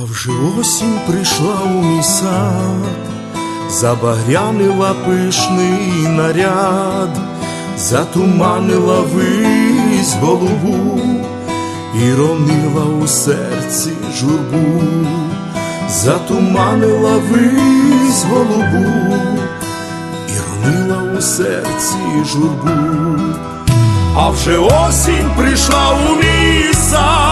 вже осінь прийшла у мій сад, забагрянила пишний наряд, затуманила вись голову і ронила у серці журбу, затуманила вись голубу і ронила у серці журбу. А вже осінь прийшла у мій сад,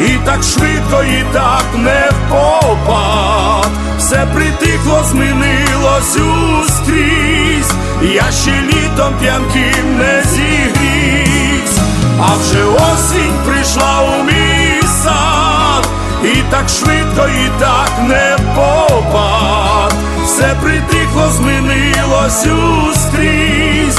і так швидко, і так не впопад. Все притихло, змінилось ускрізь, я ще літом п'янким не зігрівсь, а вже осінь прийшла у мій сад, і так швидко, і так не впопад. Все притихло, змінилось ускрізь,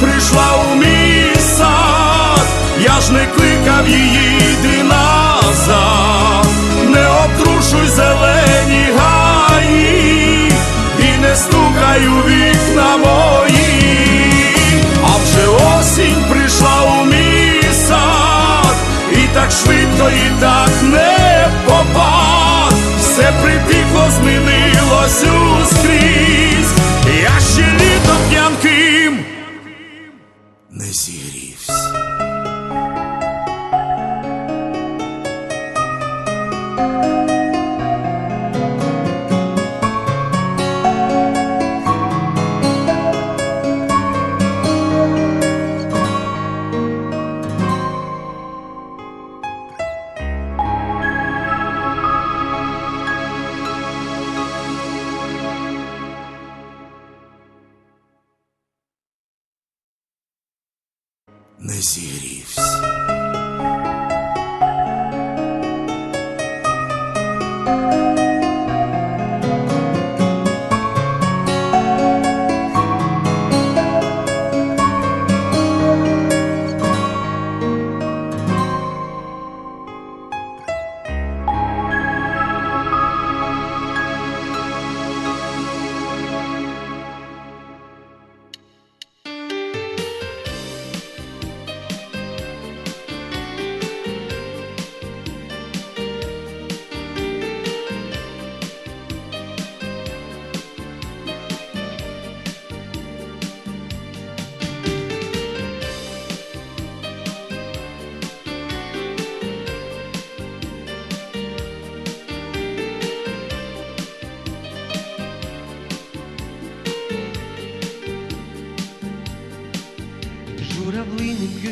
прийшла у мій сад, я ж не кликав її, йди назад, не обтрушуй зелені гаї і не стукай у вікна не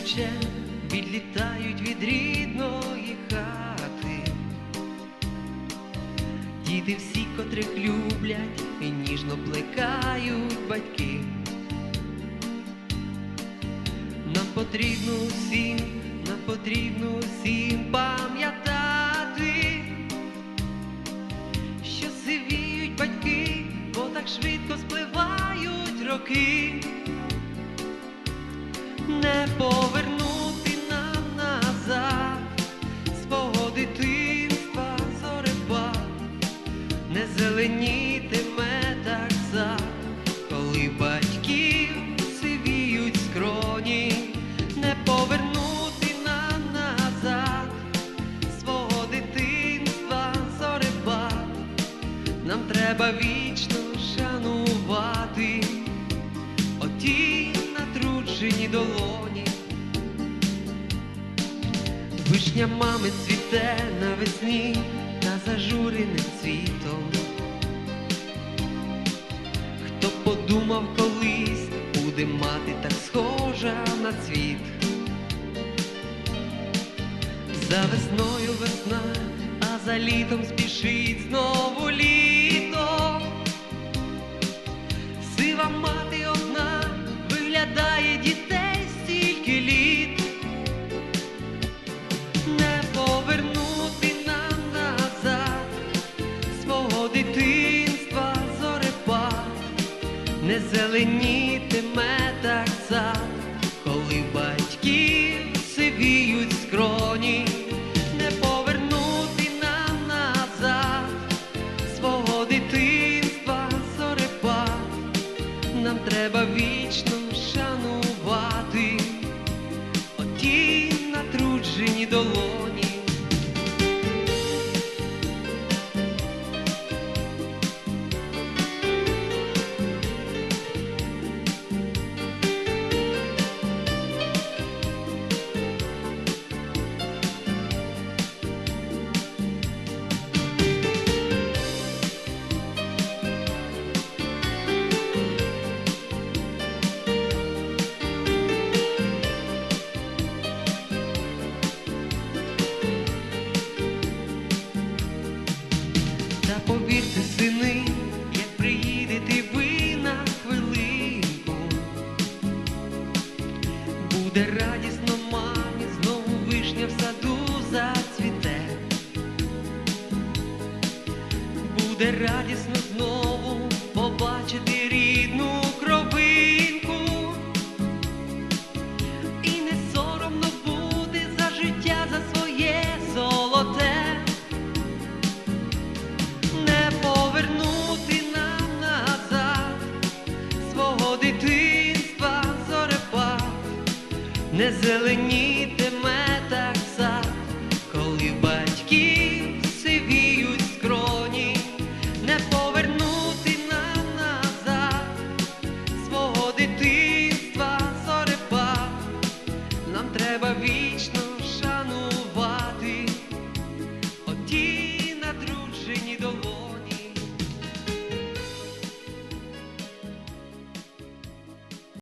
Б'юче, відлітають від рідної хати. Діти всі, котрих люблять і ніжно плекають батьки. Нам потрібно усім, нам потрібно усім пам'ятати, що сивіють батьки, бо так швидко спливають роки. Не натруджені долоні. Вишня мами цвіте навесні та зажуреним цвітом. Хто подумав колись, буде мати так схожа на цвіт. За весною весна, а за літом спішить знову літо. Сива мати зеленітиме так сад, коли батьків сивіють скроні, Та повірте, сини, як приїдете ви на хвилинку, буде радісно мамі, знову вишня в саду зацвіте. Буде радісно знову дитинства зорепад, не зеленітиме